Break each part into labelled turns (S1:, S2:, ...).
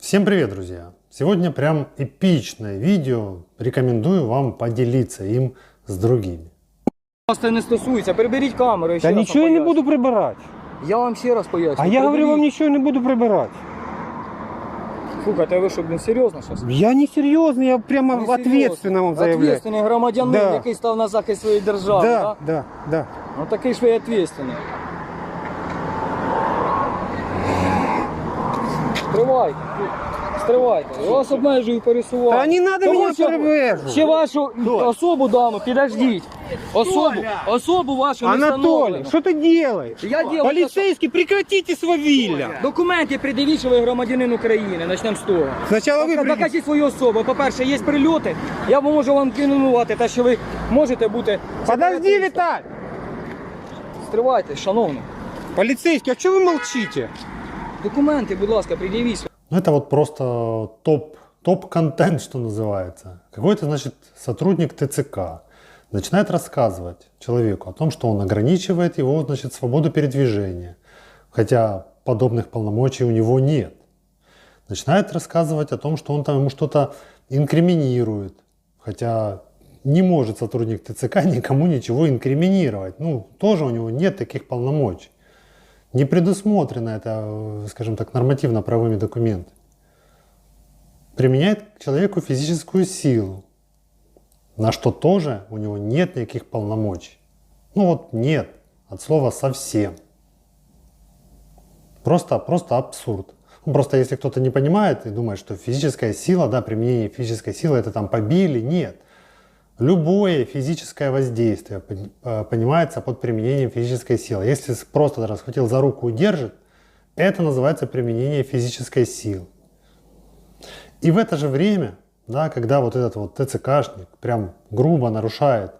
S1: Всем привет, друзья! Сегодня прям эпичное видео. Рекомендую вам поделиться им с другими.
S2: Вас це не стосується. Приберіть камеру. я ще
S3: Та
S2: раз
S3: нічого я
S2: вам
S3: не
S2: поясню.
S3: буду прибирати.
S2: Я вам ще раз поясню.
S3: А я говорю, вам
S2: Приберіть.
S3: нічого не буду прибирати.
S2: Слухайте, а ви що, блін, серйозно зараз?
S3: Я не серйозний, я прямо ответственно вам заявляю.
S2: Ответственний громадянин,
S3: Да.
S2: який став на захист своєї держави.
S3: Да,
S2: Да.
S3: да, да.
S2: Ну такий ж ви ответственний. Стривайте. Стривайте. Я вас обмежую пересування.
S3: Та не надо
S2: Тому
S3: мене
S2: що
S3: перевержувати.
S2: Ще вашу особу дану, підождіть. Особу, особу вашу не
S3: Анатолий,
S2: встановлено.
S3: что ты делаешь?
S2: Я делаю
S3: Полицейский, прекратите свавилля.
S2: Документи пред'явіть, що ви громадянин України. Почнемо з того.
S3: Сначала вы...
S2: Пока-
S3: при-
S2: Покажіть свою особу. По-перше, є прильоти. Я можу вам кинувати те, що ви можете бути.
S3: Подожди,
S2: сепаратистом.
S3: Виталь.
S2: Стривайте, шановний.
S3: Полицейский, а что вы молчите?
S2: Документи, будь ласка, пред'явіть.
S1: Ну, это вот просто топ, топ-контент, что называется. Какой-то, значит, сотрудник ТЦК начинает рассказывать человеку о том, что он ограничивает его, значит, свободу передвижения. Хотя подобных полномочий у него нет. Начинает рассказывать о том, что он там ему что-то инкриминирует. Хотя не может сотрудник ТЦК никому ничего инкриминировать. Ну, тоже у него нет таких полномочий. Не предусмотрено это, э, скажем так, нормативно-правовыми документами. Применяет к человеку физическую силу, на что тоже у него нет никаких полномочий. Ну вот нет, от слова совсем. Просто, просто абсурд. Ну, просто если кто-то не понимает и думает, что физическая сила, да, применение физической силы, это там побили, нет. Любое физическое воздействие э, понимается под применением физической силы. Если просто даже схватил за руку и держит, это называется применение физической силы. И в это же время, да, когда вот этот вот ТЦКшник прям грубо нарушает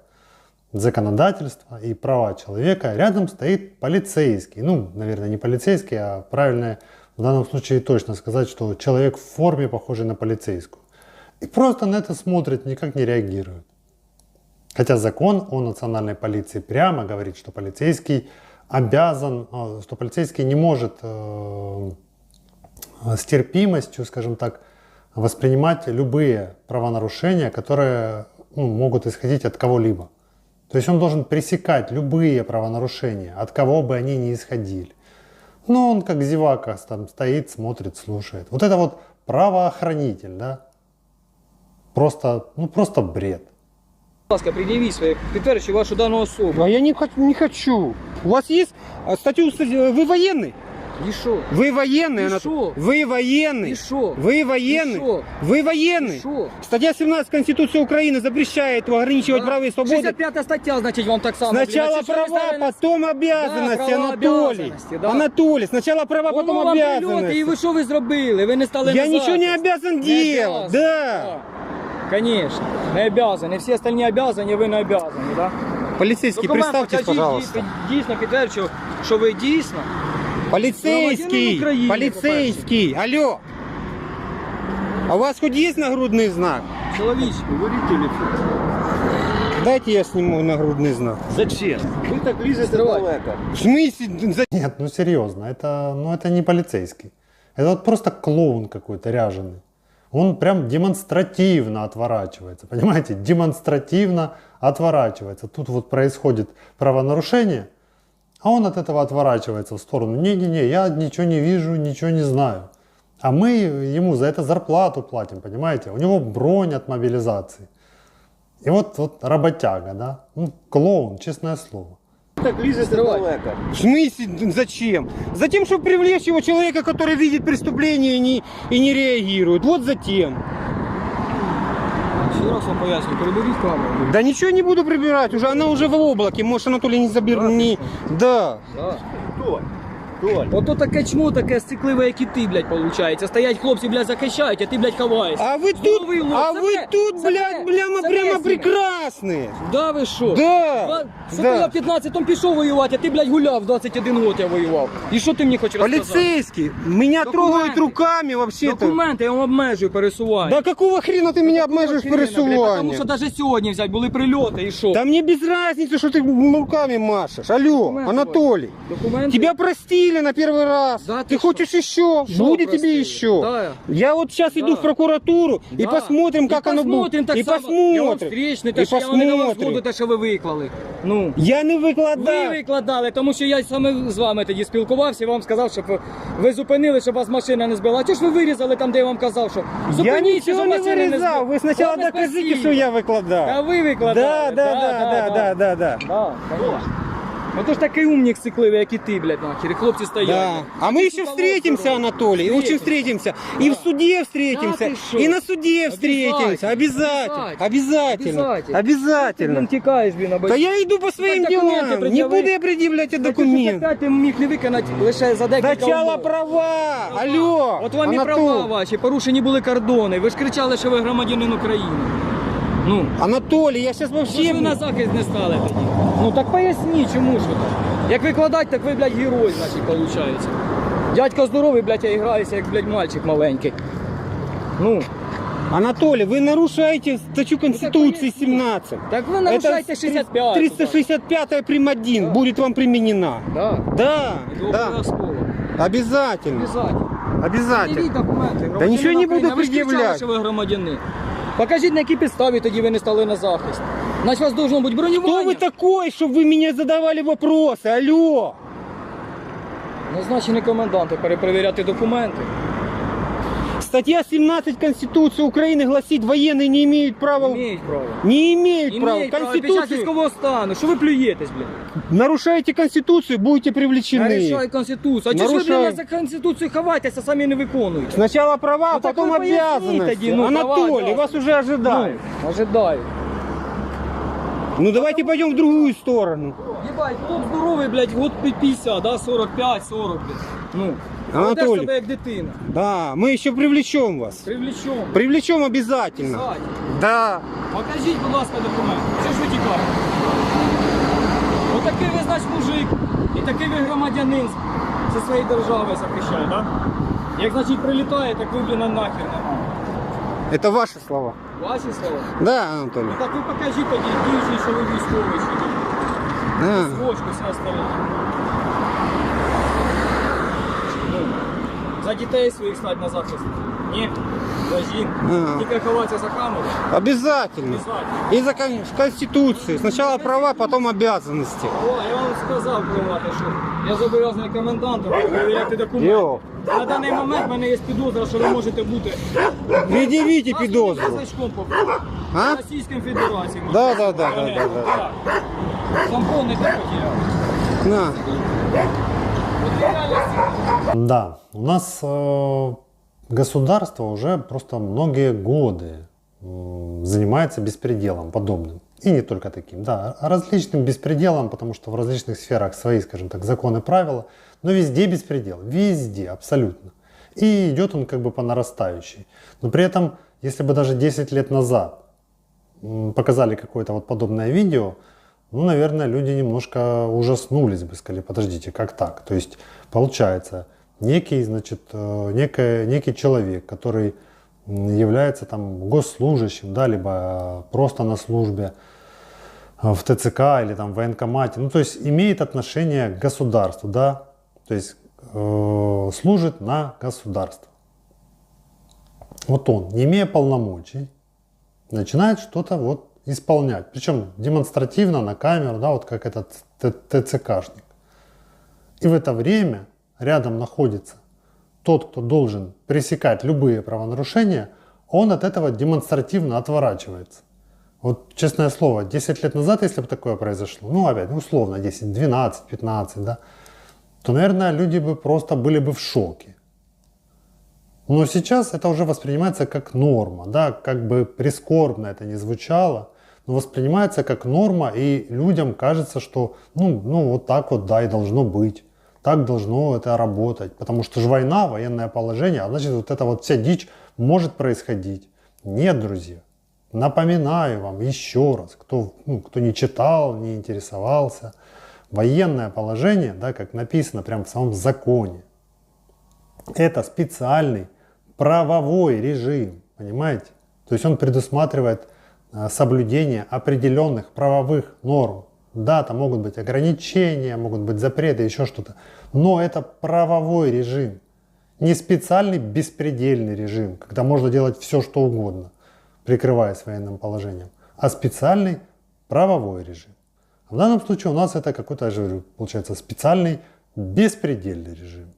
S1: законодательство и права человека, рядом стоит полицейский. Ну, наверное, не полицейский, а правильно в данном случае точно сказать, что человек в форме, похожий на полицейскую. И просто на это смотрит, никак не реагирует. Хотя закон о национальной полиции прямо говорит, что полицейский обязан, э, что полицейский не может э, с терпимостью, скажем так, воспринимать любые правонарушения, которые ну, могут исходить от кого-либо. То есть он должен пресекать любые правонарушения, от кого бы они ни исходили. Но он как зевака там стоит, смотрит, слушает. Вот это вот правоохранитель, да? Просто, ну просто бред
S2: Будь ласка, пред'явіть своє, підтверджуючи вашу дану особу.
S3: А я не, хот- не хочу. У вас есть а, статью... э, Вы военный?
S2: І що?
S3: Вы военный,
S2: И
S3: Анат-
S2: шо?
S3: Вы военный.
S2: І що?
S3: Вы
S2: І
S3: военный.
S2: що?
S3: Вы
S2: І
S3: военный.
S2: що?
S3: Статья 17 Конституции Украины запрещает ограничивать права и свободы.
S2: 65 стаття, значить, вам так само.
S3: Сначала
S2: Значить, що ви
S3: права,
S2: ставили-
S3: потом обязанности,
S2: права,
S3: Анатолий.
S2: обязанности, да.
S3: Анатолий, сначала права,
S2: Воно
S3: потом
S2: вам прильоти, і
S3: обязанности.
S2: ви що ви зробили? Ви не стали
S3: Я
S2: на
S3: ничего не
S2: захист.
S3: обязан
S2: Не
S3: делать,
S2: обязан.
S3: да.
S2: Конечно, не обязаны. Всі остальні обязаны, ви не обязаны, да?
S3: Полицейский,
S2: Документ
S3: представьтесь,
S2: покажіть,
S3: пожалуйста.
S2: дій- Дійсно підтверджую, що ви дійсно.
S3: Полицейский,
S2: Громадянин України,
S3: полицейский, алло. А у вас хоть есть нагрудный знак?
S2: Чоловіче, говоріть телефон.
S3: Дайте я сниму нагрудный знак.
S2: Зачем? Ви так лізете далеко.
S3: В смысле? За-
S1: Нет, ну серьезно, это, ну, это не полицейский. Это вот просто клоун какой-то ряженый. Он прям демонстративно отворачивается, понимаете? Демонстративно отворачивается. Тут вот происходит правонарушение, а он от этого отворачивается в сторону. Не-не-не, я ничего не вижу, ничего не знаю. А мы ему за это зарплату платим, понимаете? У него бронь от мобилизации. И вот, вот работяга, да? Ну, клоун, честное слово.
S4: Так лізете далеко.
S3: В смысле? Зачем? Затем, чтобы привлечь его человека, который видит преступление и не, и не реагирует. Вот затем.
S2: Ще раз вам поясню, переберіть камеру.
S3: Да ничего не буду прибирать, уже она уже в облаке. Может, Анатолий не забер... Не... Да.
S2: Да.
S4: Толь, Толь.
S2: Ото таке чмо, таке стекливе, як і ти, блядь, получається. Стоять хлопці, блядь, захищають, а ти, блядь, ховаєшся.
S3: А вы тут,
S2: Здоровый лоб.
S3: а
S2: Це
S3: вы
S2: те,
S3: тут,
S2: це
S3: блядь,
S2: те,
S3: прямо,
S2: це
S3: прямо
S2: те, Сіме.
S3: прекрасные.
S2: Да ви що?
S3: Да,
S2: Два- Сука,
S3: да.
S2: я в 15-му пішов воювати, а ти, блядь, гуляв, 21 год я воював. І що ти мені хочеш розказати?
S3: Полицейский, меня
S2: Документы.
S3: трогают руками вообще-то.
S2: Документи я вам обмежую пересування.
S3: Да какого хрена ты меня обмеживаешь
S2: Хрена, блядь, Тому
S3: пересувание?
S2: що навіть сьогодні взять були прильоти і що?
S3: Да мне без разницы, что ты руками машешь. Алло,
S2: Документы
S3: Анатолий.
S2: Документи?
S3: Тебя простили побили на первый раз.
S2: Да
S3: ты
S2: ты
S3: хочешь еще?
S2: Шо
S3: Будет
S2: простили?
S3: тебе еще.
S2: Да.
S3: Я вот сейчас иду
S2: Да.
S3: в прокуратуру и
S2: Да.
S3: посмотрим, как
S2: і
S3: оно будет.
S2: посмотрим так
S3: и
S2: само.
S3: посмотрим.
S2: Я вам встрічний, те,
S3: і
S2: що я вам не дала
S3: посмотрим.
S2: згоду, те, що ви виклали. Ну.
S3: Я не
S2: Ви
S3: викладав.
S2: викладали, тому що я саме з вами тоді спілкувався і вам сказав, щоб ви- ви зупинили, щоб вас машина не збила. А чого ж ви вирізали там, де я вам казав, що
S3: Я
S2: зупиніться,
S3: нічого
S2: щоб
S3: не
S2: машина
S3: вирізав.
S2: збила.
S3: Ви спочатку
S2: Ладно,
S3: докажіть,
S2: спасибо.
S3: що я викладав.
S2: А ви викладали.
S3: Да, да, да, да, да, да, да.
S2: Да, конечно. Ну то ж такий умник сикливий, як і ти, блядь, нахер. І хлопці стоять.
S3: Да. А мы еще встретимся, Анатолий, очень встретимся. И в суде встретимся,
S2: Да ты шо?
S3: и на суде встретимся. Обязательно. Обязательно.
S2: Ти, блін,
S3: Обязательно.
S2: тікаєш, блін, аби...
S3: Да я иду по своим
S2: Так документы
S3: делам. Не
S2: предъяви.
S3: буду я предъявлять
S2: Та
S3: документы.
S2: 65 ти міг не виконати лише за декілька
S3: Сначала
S2: умов.
S3: права. Алло.
S2: От вам і
S3: Анатоль.
S2: права ваші, порушені були кордони. Ви ж кричали, що ви громадянин України. Ну,
S3: Анатолий, я сейчас
S2: що ж
S3: вообще...
S2: ви на захист не стали тоді? Ну так поясніть, чому ж ви так? Як викладать, так ви, блядь, герой, значить, виходить. Дядько здоровий, блядь, я граюся, як, блядь, мальчик маленький. Ну,
S3: Анатолий, вы нарушаете статью Конституции 17.
S2: так ви нарушаєте 65.
S3: 365 прим. 1
S2: Да.
S3: будет вам применена.
S2: Да.
S3: Да, да. Обязательно.
S2: Обязательно.
S3: Обязательно.
S2: Пред'явіть документи.
S3: Та нічого не буду.
S2: Ви кричали,
S3: пред'являти.
S2: що ви громадянин. Покажіть, на якій підставі тоді ви не стали на захист. Значить, у вас должно бути бронювання.
S3: Кто вы такой, чтобы вы меня задавали вопросы? Алло.
S2: Назначений коменданти перепровіряти документи.
S3: Статья 17 Конституции Украины гласит, военные не имеют права...
S2: Імеють право.
S3: Не имеют права.
S2: Імеють право під час
S3: Конституцию...
S2: військового стану. Що ви плюєтесь, блін?
S3: Нарушаете Конституцию, будете привлечены.
S2: Нарушай Конституцію. А чого ж ви,
S3: Нарушаю.
S2: блін, за Конституцію ховаєтеся, самі не виконуєте?
S3: Сначала права,
S2: Ну,
S3: а
S2: так
S3: потом
S2: вы поясните
S3: обязанности.
S2: тоді, ну, права,
S3: Анатолий,
S2: да.
S3: вас уже ожидают.
S2: Ну, ожидаю.
S3: Ну давайте пойдем в другую сторону.
S2: Єбать, хлоп здоровий, блядь, год під 50, да, 45, 40, блядь. Ну,
S3: Анатолій.
S2: ведеш себе як дитина.
S3: Да, мы еще привлечем вас.
S2: Привлечем.
S3: Привлечем обязательно.
S2: Ззаді.
S3: Да.
S2: Покажіть, будь ласка, документи. Що ж ви тікаєте? Отакий ви, значить, мужик, і такий ви громадянин зі своєї держави захищає, так? Як, значить, прилітає, так ви, блін, на нахер нема.
S3: Это ваши слова.
S2: Ваші слова?
S3: Да, Анатолий.
S2: Так ви покажіть тоді, діючий, що ви військовий, що ви.
S3: Да.
S2: Свочку, все остальне. за дітей своїх стать на захист. Ні, за жінку.
S3: Ага.
S2: Тільки ховатися за камеру.
S3: Обязательно.
S2: Обязательно.
S3: И за кон- в Конституции. Сначала права, потом обязанности.
S2: О, я вам сказав, Кривати, що я зобов'язаний комендантом перевіряти документи.
S3: Йо.
S2: На даний момент в мене є підозра, що ви можете бути
S3: Предъявите підозру.
S2: Казачком по
S3: А?
S2: Російській Федерації.
S3: Да, да, да, да, да, да.
S2: Зампон не так потеряв.
S3: На.
S2: От в реальності
S1: да, у нас э, государство уже просто многие годы занимается беспределом подобным. И не только таким, да, а различным беспределом, потому что в различных сферах свои, скажем так, законы, правила, но везде беспредел, везде, абсолютно. И идет он как бы по нарастающей. Но при этом, если бы даже 10 лет назад показали какое-то вот подобное видео, ну, наверное, люди немножко ужаснулись бы, сказали, подождите, как так? То есть, получается, некий, значит, э, некое, некий человек, который является там госслужащим, да, либо э, просто на службе э, в ТЦК или там в военкомате, ну, то есть имеет отношение к государству, да, то есть э, служит на государство. Вот он, не имея полномочий, начинает что-то вот исполнять. Причем демонстративно на камеру, да, вот как этот ТЦКшник. И в это время рядом находится тот, кто должен пресекать любые правонарушения, он от этого демонстративно отворачивается. Вот, честное слово, 10 лет назад, если бы такое произошло, ну, опять, условно, 10, 12, 15, да, то, наверное, люди бы просто были бы в шоке. Но сейчас это уже воспринимается как норма, да, как бы прискорбно это не звучало, но воспринимается как норма, и людям кажется, что ну, ну вот так вот, да, и должно быть. Так должно это работать. Потому что же война, военное положение, а значит вот эта вот вся дичь может происходить. Нет, друзья. Напоминаю вам еще раз, кто, ну, кто не читал, не интересовался, военное положение, да, как написано прямо в самом законе, это специальный правовой режим, понимаете? То есть он предусматривает э, соблюдение определенных правовых норм. Да, там могут быть ограничения, могут быть запреты, еще что-то. Но это правовой режим. Не специальный беспредельный режим, когда можно делать все, что угодно, прикрываясь военным положением, а специальный правовой режим. В данном случае у нас это какой-то, я же говорю, получается специальный беспредельный режим.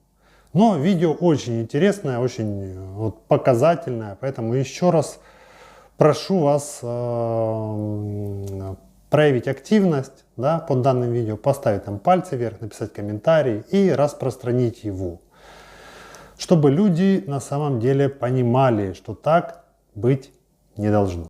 S1: Но видео очень интересное, очень вот, показательное, поэтому еще раз прошу вас э, проявить активность да, под данным видео, поставить там пальцы вверх, написать комментарий и распространить его. Чтобы люди на самом деле понимали, что так быть не должно.